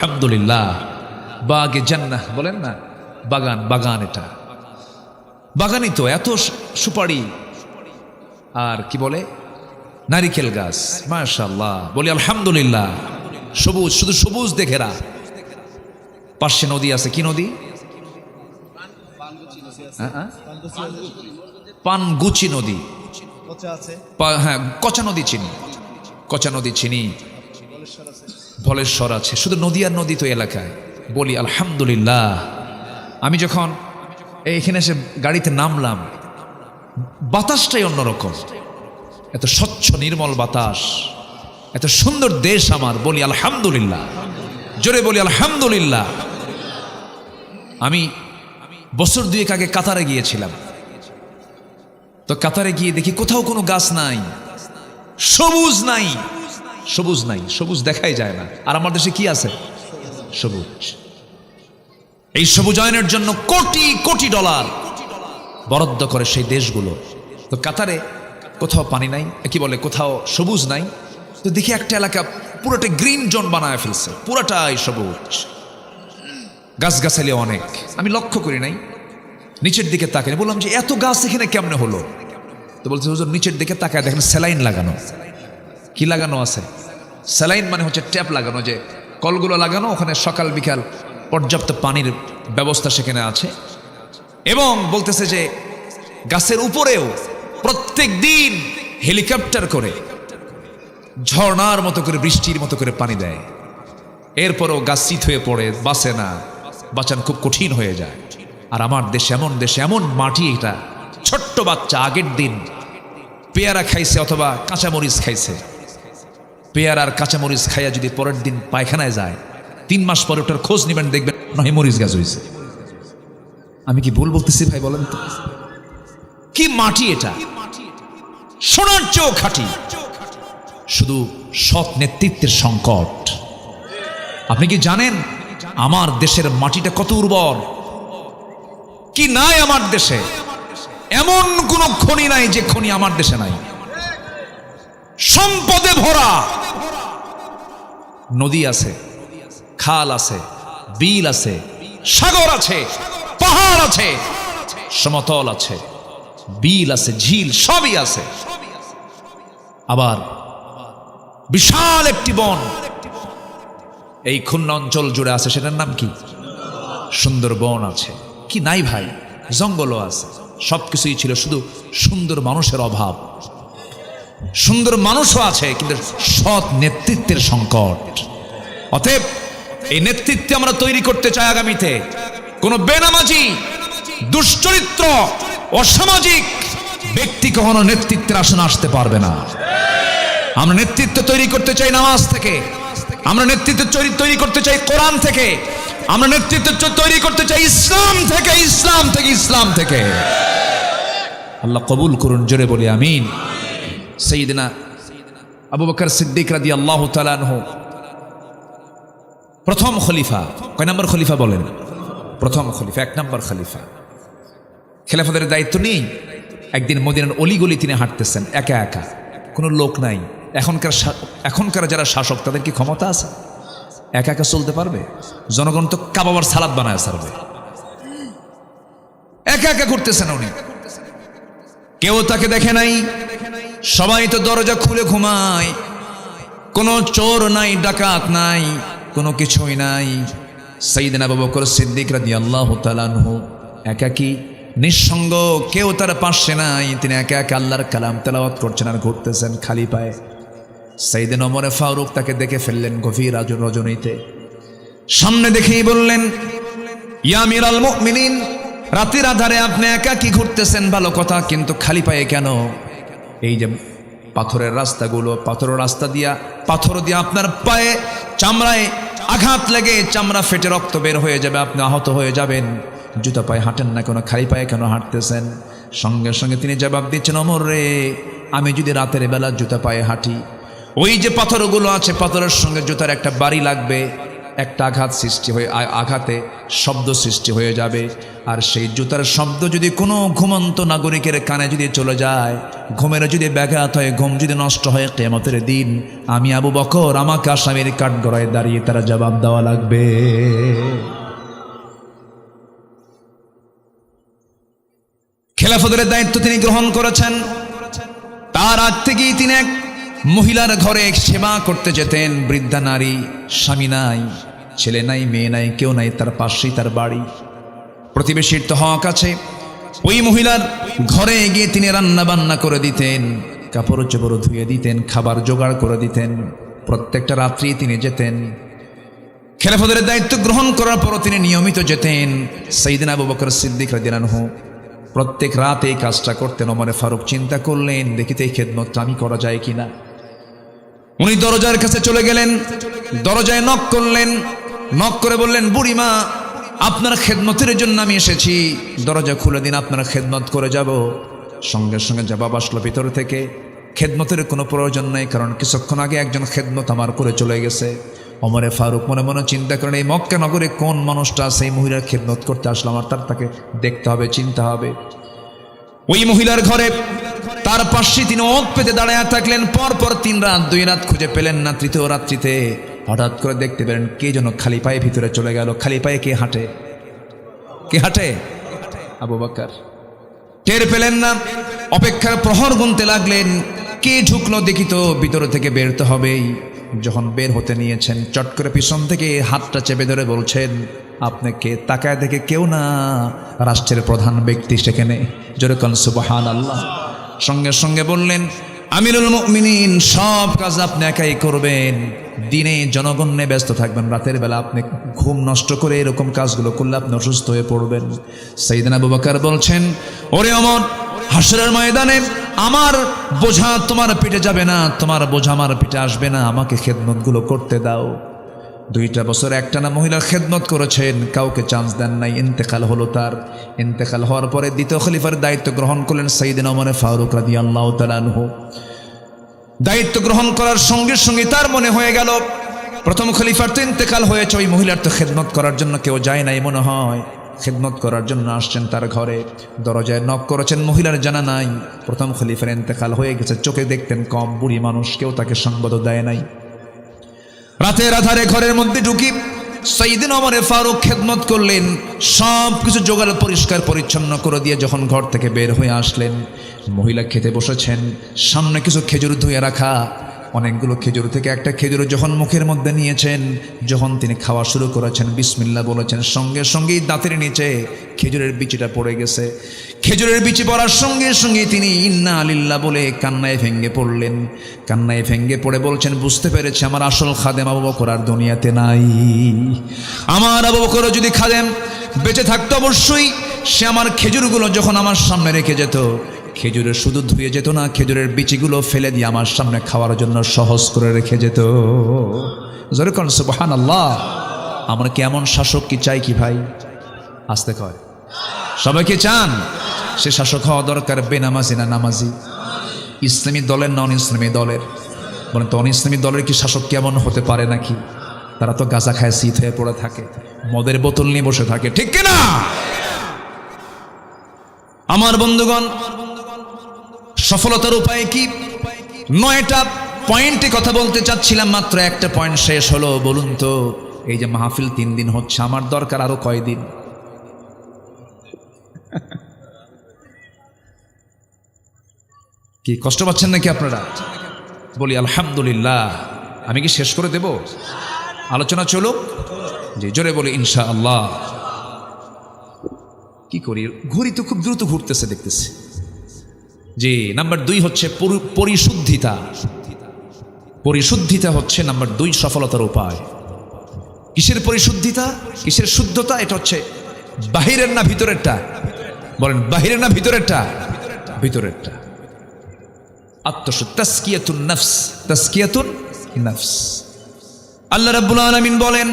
আলহামদুলিল্লাহ। বাগে জান্নাহ বলেন না? বাগান বাগান এটা। বাগানই তো এত সুপারি। আর কি বলে? নারিকেল গাছ মাশাল্লাহ বলি আলহামদুলিল্লাহ। সবুজ শুধু সবুজ দেখেরা পাশে নদী আছে কি নদী? হ্যাঁ, হ্যাঁ? পানগুচি নদী। হ্যাঁ কচা নদী চিনি। কচা নদী চিনি। আছে ভলেশ্বর আছে। শুধু নদী আর নদী তো এলাকায়। বলি, আলহামদুলিল্লাহ। আমি যখন এইখানে এসে গাড়িতে নামলাম, বাতাসটাই অন্যরকম। এত স্বচ্ছ, নির্মল বাতাস। এত সুন্দর দেশ আমার। বলি, আলহামদুলিল্লাহ। জোরে বলি, আলহামদুলিল্লাহ। আমি বছর দুয়েক আগে কাতারে গিয়েছিলাম। তো কাতারে গিয়ে দেখি কোথাও কোনো গাছ নাই। সবুজ নাই। সবুজ নাই, সবুজ দেখাই যায় না। আর আমার দেশে কি আছে? সবুজ। এই সবুজায়নের জন্য কোটি কোটি ডলার বরাদ্দ করে সেই দেশগুলো। তো কাতারে কোথাও পানি নাই কি বলে, কোথাও সবুজ নাই। তো দেখি একটা এলাকা পুরোটা গ্রিন জোন বানায় ফেলছে, পুরোটাই সবুজ। গাছগাছালি অনেক। আমি লক্ষ্য করি নাই, নিচের দিকে তাকাই বললাম যে, এত গাছ এখানে কেমনে হলো? তো বলছে, হুজুর, নিচের দিকে তাকায় দেখেন, স্যালাইন লাগানো। কি লাগানো আছে? স্যালাইন মানে হচ্ছে ট্যাপ লাগানো, যে কলগুলো লাগানো, ওখানে সকাল, বিকাল পর্যাপ্ত পানির ব্যবস্থা সেখানে আছে। এবং বলতেছে যে গাছের উপরেও প্রত্যেক দিন হেলিকপ্টার করে ঝর্ণার মতো করে, বৃষ্টির মতো করে পানি দেয়। এরপরও গাছ শীত হয়ে পড়ে, বাঁচে না, বাঁচান খুব কঠিন হয়ে যায়। আর আমার দেশে এমন দেশে এমন মাটি এটা, ছোট্ট বাচ্চা আগের দিন পেয়ারা খাইছে অথবা কাঁচামরিচ খাইছে। পেয়ারার কাঁচামরিচ খাইয়া যদি পরের দিন পায়খানায় যায়, তিন মাস পরে ওটার খোঁজ নেবেন, দেখবেন নয় মরিচ গাছ হয়েছে আমি কি ভুল বলতেছি ভাই বলেন তো? কি মাটি এটা? সোনার চেয়েও খাটি শুধু সৎ নেতৃত্বের সংকট। আপনি কি জানেন আমার দেশের মাটিটা কত উর্বর? কি নাই আমার দেশে? এমন কোন খনি নাই যে খনি আমার দেশে নাই। সম্পদে ভরা। নদী আছে, খাল আছে, বিল আছে, সাগর আছে, পাহাড় আছে, সমতল আছে, বিল আছে, ঝিল সবই আছে। আবার বিশাল একটি বন, এই খুলনা অঞ্চল জুড়ে আছে, সেটার নাম কি? সুন্দর বন আছে। কি নাই ভাই? জঙ্গলও আছে। সব কিছুই ছিল শুধু সুন্দর মানুষের অভাব। সুন্দর মানুষও আছে, কিন্তু সৎ নেতৃত্বের সংকট। অতএব এই নেতৃত্বে আমরা তৈরি করতে চাই আগামীতে কোন বেনামাজি, দুশ্চরিত্র, অসামাজিক ব্যক্তি কখনো নেতৃত্বের আসনে আসতে পারবে না। আমরা নেতৃত্ব তৈরি করতে চাই নামাজ থেকে, আমরা নেতৃত্ব তৈরি- করতে চাই কোরআন থেকে, আমরা নেতৃত্ব তৈরি করতে চাই ইসলাম থেকে ইসলাম থেকে ইসলাম থেকে। আল্লাহ কবুল করুন, জোরে বলি, আমিন। সঈদিনা আবু বকর সিদ্দিক রাদি আল্লাহ তালানহ প্রথম খলিফা কয় নম্বর খলিফা বলেন প্রথম খলিফা এক নম্বর খলিফা খেলাফতের দায়িত্ব নেই একদিন মদিনার অলিগলি তিনি হাঁটতেছেন, একা একা। কোনো লোক নাই। এখনকার এখনকার যারা শাসক, তাদের কি ক্ষমতা আছে? একা একা চলতে পারবে? জনগণ তো কাবাবার সালাদ বানায় সারবে একা একা ঘুরতেছেন উনি। কেউ তাকে দেখে নাই। সবাই তো দরজা খুলে ঘুমায়। কোনো চোর নাই, ডাকাত নাই, কোনো কিছুই নাই। সাইদিনা বাবু বকর সিদ্দিক রাদি আল্লাহ তালানহু একাকি, নিঃসঙ্গ, কেউ তার পাশে নাই। তিনি একা একা আল্লাহর কালাম তেলাওয়াত করছেন আর ঘুরতেছেন খালি পায়ে। সাইদিন ওমরে ফারুক তাকে দেখে ফেললেন গভীর রাজ রজনীতে। সামনে দেখেই বললেন ইয়ামির আল মুমিনিন, রাতের আধারে আপনি একা কি ঘুরতেছেন, ভালো কথা, কিন্তু খালি পায়ে কেন? এই যে পাথরের রাস্তাগুলো, পাথরের রাস্তা দিয়া, পাথর দিয়ে আপনার পায়ে চামড়ায় আঘাত লেগে চামড়া ফেটে রক্ত বের হয়ে যাবে, আপনি আহত হয়ে যাবেন। জুতা পায়ে হাঁটেন না, কেন খালি পায়ে কেন হাঁটতেছেন? সঙ্গে সঙ্গে তিনি জবাব দিচ্ছেন, অমর রে, আমি যদি রাতের বেলা জুতা পায়ে হাঁটি, ওই যে পাথরগুলো আছে, পাথরের সঙ্গে জুতার একটা বাড়ি লাগবে একটা আঘাত সৃষ্টি হয়ে আঘাতে শব্দ সৃষ্টি হয়ে যাবে। আর সেই জুতার শব্দ যদি কোনো ঘুমন্ত নাগরিকের কানে যদি চলে যায়, ঘুমের যদি ব্যাঘাত হয়, ঘুম যদি নষ্ট হয় কেমতের দিন, আমি আবু বকর, আমাকে আসামির কাঠগড়ায় দাঁড়িয়ে তারা জবাব দেওয়া লাগবে। খেলাফতের দায়িত্ব তিনি গ্রহণ করেছেন। তার আগ থেকেই তিনি এক মহিলার ঘরে সেবা করতে যেতেন, বৃদ্ধা নারী, স্বামী নাই, ছেলে নাই, মেয়ে নাই, কেউ নাই, তার পাশেই তার বাড়ি। প্রতিবেশীর তো হক আছে। ওই মহিলার ঘরে গিয়ে তিনি রান্না বান্না করে দিতেন কাপড় চোপড় ধুয়ে দিতেন, খাবার জোগাড় করে দিতেন, প্রত্যেকটা রাত্রি তিনি যেতেন। খেলাফতের দায়িত্ব গ্রহণ করার পরও তিনি নিয়মিত যেতেন। সৈদিন আবু বকর সিদ্দিক রাদিনানহু প্রত্যেক রাতে এই কাজটা করতেন। ওমরে ফারুক চিন্তা করলেন দেখিতে এই খেদমতটা আমি করা যায় কিনা? উনি দরজার কাছে চলে গেলেন, দরজায় নক করলেন নক করে বললেন, বুড়িমা, আপনার খেদমতের জন্য আমি এসেছি। দরজা খুলে দিন, আপনার খেদমত করে যাব। সঙ্গে সঙ্গে জবাব আসলো ভিতর থেকে। খেদমতের কোনো প্রয়োজন নেই, কারণ কিছুক্ষণ আগে একজন খেদমত আমার করে চলে গেছে। অমরে ফারুক মনে মনে চিন্তা করেন, এই মক্কা নগরে কোন মানুষটা সেই মহিলার খেদমত করতে আসলো আমার তার তাকে দেখতে হবে, চিন্তা হবে। ওই মহিলার ঘরে তার পাশে তিনি ওক পেতে দাঁড়ায় থাকলেন পর পর তিন রাত, দুই রাত খুঁজে পেলেন না তৃতীয় রাত্রিতে। হঠাৎ করে দেখতে পেলেন কে যেন খালি পায়ে ভিতরে চলে গেল। খালি পায়ে কে হাঁটে? কে হাঁটে? আবু বাক্কার টের পেলেন না। অপেক্ষার প্রহর গুনতে লাগলেন। কে ঢুকলো দেখি তো ভিতর থেকে বেরতে হবেই। যখন বের হতে নিয়েছেন, চট করে পিছন থেকে হাতটা চেপে ধরে বলছেন আপনাকে তাকায় দেখে কেউ না। রাষ্ট্রের প্রধান ব্যক্তি সেখানে। যেরকম সুবাহান আল্লাহ সঙ্গে সঙ্গে বললেন, আমিরুল মুমিনিন, সব কাজ আপনি একাই করবেন। দিনে জনগণে ব্যস্ত থাকবেন, রাতের বেলা আপনি ঘুম নষ্ট করে এরকম কাজগুলো করলে আপনি অসুস্থ হয়ে পড়বেন। সেইদিন আবু বকর বলছেন, ওরে অমর, হাসরের ময়দানে আমার বোঝা তোমার পিঠে যাবে না, তোমার বোঝা আমার পিঠে আসবে না, আমাকে খেদমতগুলো করতে দাও। দুইটা বছর একটানা মহিলার খেদমত করেছেন, কাউকে চান্স দেন নাই, ইন্তেকাল হলো তার। ইন্তেকাল হওয়ার পরে দ্বিতীয় খলিফার দায়িত্ব গ্রহণ করলেন সাইদিন অমরে ফারুক রাদি আল্লাহ তালানহু দায়িত্ব গ্রহণ করার সঙ্গে সঙ্গে তার মনে হয়ে গেল, প্রথম খলিফার তো ইন্তেকাল হয়েছে, ওই মহিলার তো খেদমত করার জন্য কেউ যায় নাই মনে হয়। খেদমত করার জন্য আসছেন তার ঘরে, দরজায় নক করেছেন, মহিলার জানা নাই। প্রথম খলিফার ইন্তেকাল হয়ে গেছে, চোখে দেখতেন কম বুড়ি মানুষ, কেউ তাকে সঙ্গত দেয় নাই। রাতের আধারে ঘরের মধ্যে ঢুকি সঈদিন অমরে ফারুক খেদমত করলেন সব কিছু জোগাড় পরিষ্কার পরিচ্ছন্ন করে দিয়ে যখন ঘর থেকে বের হয়ে আসলেন, মহিলা খেতে বসেছেন, সামনে কিছু খেজুর ধুয়ে রাখা অনেকগুলো খেজুর থেকে একটা খেজুর যখন মুখের মধ্যে নিয়েছেন, যখন তিনি খাওয়া শুরু করেছেন বিসমিল্লা বলেছেন, সঙ্গে সঙ্গেই দাঁতের নিচে খেজুরের বিচিটা পড়ে গেছে। খেজুরের বিচি পড়ার সঙ্গে সঙ্গে তিনি ইন্না আলিল্লা বলে কান্নায় ভেঙ্গে পড়লেন। কান্নায় ভেঙ্গে পড়ে বলছেন, বুঝতে পেরেছে, আমার আসল খাদেম আবু বকর আর দুনিয়াতে নাই। আমার আবু বকর যদি খাদেম বেঁচে থাকতো অবশ্যই সে আমার খেজুরগুলো যখন আমার সামনে রেখে যেত খেজুরের শুধু ধুয়ে যেত না, খেজুরের বিচিগুলো ফেলে দিয়ে আমার সামনে খাওয়ার জন্য সহজ করে রেখে যেত। যেরকম সুবহান আল্লাহ আমরা কি এমন শাসক কি চাই কি ভাই? আসতে কয়। সবাইকে চান? সে শাসক হওয়া দরকার, বেনামাজি না নামাজি? ইসলামী দলের নন ইসলামী দলের? বলেন তো ইসলামী দলের কি শাসক কেমন হতে পারে নাকি? তারা তো গাঁজা খায়, শীত হয়ে পড়ে থাকে, মদের বোতল নিয়ে বসে থাকে, ঠিক কিনা? আমার বন্ধুগণ সফলতার উপায় কি? নয়টা পয়েন্টে কথা বলতে চাচ্ছিলাম, মাত্র একটা পয়েন্ট শেষ হলো। বলুন তো, এই যে মাহফিল তিন দিন হচ্ছে, আমার দরকার আরও কয়দিন? কি, কষ্ট পাচ্ছেন নাকি আপনারা? বলি, আলহামদুলিল্লাহ। আমি কি শেষ করে দেব? আলোচনা চলুক। জি, জোরে বলি ইনশা আল্লাহ কি করি? ঘড়ি তো খুব দ্রুত ঘুরতেছে, দেখতেছি। জি নাম্বার দুই হচ্ছে পরিশুদ্ধিতা। পরিশুদ্ধিতা হচ্ছে নাম্বার দুই সফলতার উপায়। কিসের পরিশুদ্ধিতা? কিসের শুদ্ধতা? এটা হচ্ছে বাহিরের না ভিতরেরটা? বলেন, বাহিরের না ভিতরেরটা? ভিতরেরটা। তাস্কিয়াতুন নফস তাস্কিয়াতুন নফস। আল্লাহ রাব্বুল আলামিন বলেন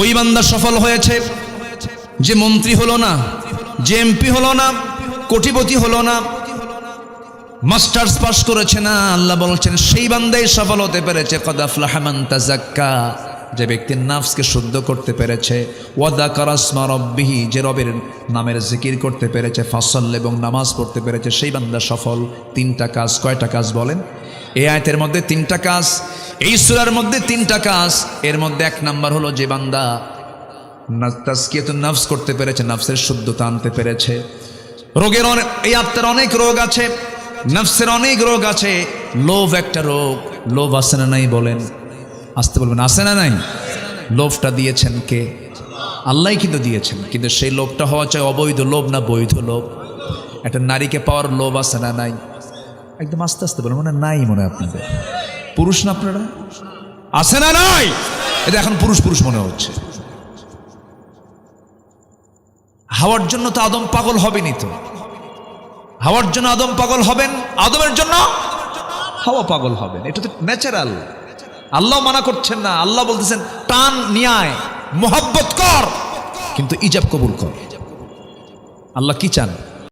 ওই বান্দা সফল হয়েছে। যে মন্ত্রী হলো না, যে এমপি হলো না, কোটিপতি হলো না, মাস্টার্স পাস করেছে না, আল্লাহ বলছেন, সেই বান্দাই সফল হতে পেরেছে। কদাফলাহমান তাজাক্কা যে ব্যক্তির নাফসকে শুদ্ধ করতে পেরেছে। ওয়াদা কারাসমা রব্বিহি, যে রবের নামের জিকির করতে পেরেছে, ফসল এবং নামাজ পড়তে পেরেছে, সেই বান্দা সফল। তিনটা কাজ, কয়টা কাজ বলেন? এই আয়তের মধ্যে তিনটা কাজ এই সুরার মধ্যে তিনটা কাজ। এর মধ্যে এক নাম্বার হলো যে বান্দা তাস্কিয়াতুন নাফস করতে পেরেছে, নাফসের শুদ্ধতা আনতে পেরেছে। রোগের অনেক এই আত্মার অনেক রোগ আছে, নফসের অনেক রোগ আছে। লোভ একটা রোগ, লোভ আছে না নাই বলেন? আসতে বলবেন, আছে না নাই? লোভটা দিয়েছেন কে? আল্লাহ কিন্তু দিয়েছেন, কিন্তু সেই লোভটা হওয়া চাই অবৈধ লোভ না বৈধ লোভ। একটা নারীকে পাওয়ার লোভ আছে না নাই? একদম আস্তে আস্তে বলেন মানে নাই মনে আপনাদের। পুরুষ না আপনারা? আছে না নাই? এটা এখন পুরুষ পুরুষ মনে হচ্ছে। হাওয়ার জন্য তো আদম পাগল হবেনি তো। হাওয়ার জন্য আদম পাগল হবেন? আদমের জন্য? হাওয়া পাগল হবেন। এটা তো ন্যাচারাল আল্লাহ মানা করছেন না। আল্লাহ বলতেছেন, টান নিয়ায়, মোহাব্বত কর। কিন্তু ইজাব কবুল কর। আল্লাহ কি চান?